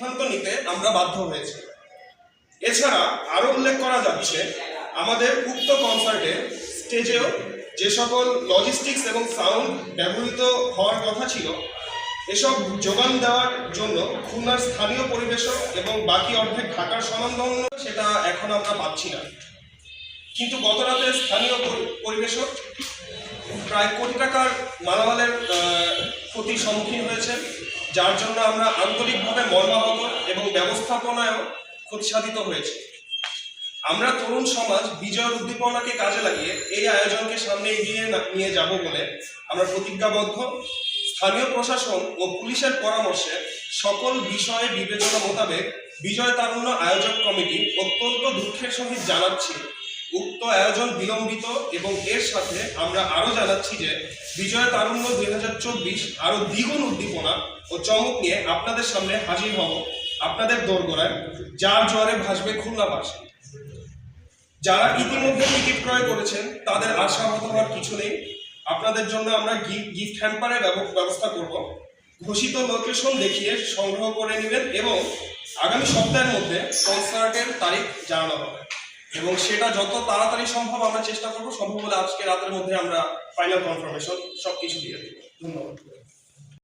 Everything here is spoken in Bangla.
সিদ্ধান্ত নিতে আমরা বাধ্য হয়েছি। এছাড়া আরও উল্লেখ করা যাচ্ছে, আমাদের উক্ত কনসার্টে স্টেজেও যে সকল লজিস্টিক্স এবং সাউন্ড ব্যবহৃত হওয়ার কথা ছিল, এসব যোগান দেওয়ার জন্য খুলনার স্থানীয় পরিবেশক এবং বাকি অর্ধেক ঢাকার স্বনামধন্য সেটা এখন আমরা পাচ্ছি না। কিন্তু গত রাতে স্থানীয় পরিবেশক প্রায় কোটি টাকার মালামালের ক্ষতির সম্মুখীন হয়েছে যার জন্য আমরা আন্তরিকভাবে এবং ব্যবস্থাপনায়ও ক্ষতিসাধিত হয়েছে। আমরা তরুণ সমাজ বিজয়ের উদ্দীপনাকে কাজে লাগিয়ে এই আয়োজনকে সামনে এগিয়ে নিয়ে যাব বলে আমরা প্রতিজ্ঞাবদ্ধ। স্থানীয় প্রশাসন ও পুলিশের পরামর্শে সকল বিষয়ে বিবেচনা মোতাবেক বিজয় তারুণ্য আয়োজক কমিটি অত্যন্ত দুঃখের সহিত জানাচ্ছি। উক্ত আয়োজন বিলম্বিত এবং এর সাথে আমরা আরও জানাচ্ছি যে বিজয় তারুণ্য দুই হাজার চব্বিশ আরও দ্বিগুণ উদ্দীপনা ও চমক নিয়ে আপনাদের সামনে হাজির হব। আপনাদের দোরগোড়ায়, যার জোয়ারে ভাসবে খুলনাবাসী যারা ইতিমধ্যে টিকিট ক্রয় করেছেন, তাদের আশা আশাহত হওয়ার কিছু নেই। আপনাদের জন্য আমরা গিফট হ্যাম্পারের ব্যব- ব্যবস্থা করব। ঘোষিত লোকেশন দেখিয়ে সংগ্রহ করে নেবেন এবং আগামী সপ্তাহের মধ্যে কনসার্টের তারিখ জানানো হবে। এবং সেটা যত তাড়াতাড়ি সম্ভব আমরা চেষ্টা করব, সম্ভব হলে আজকে রাতের মধ্যে আমরা ফাইনাল কনফার্মেশন সব কিছু দিয়ে দেবো। ধন্যবাদ।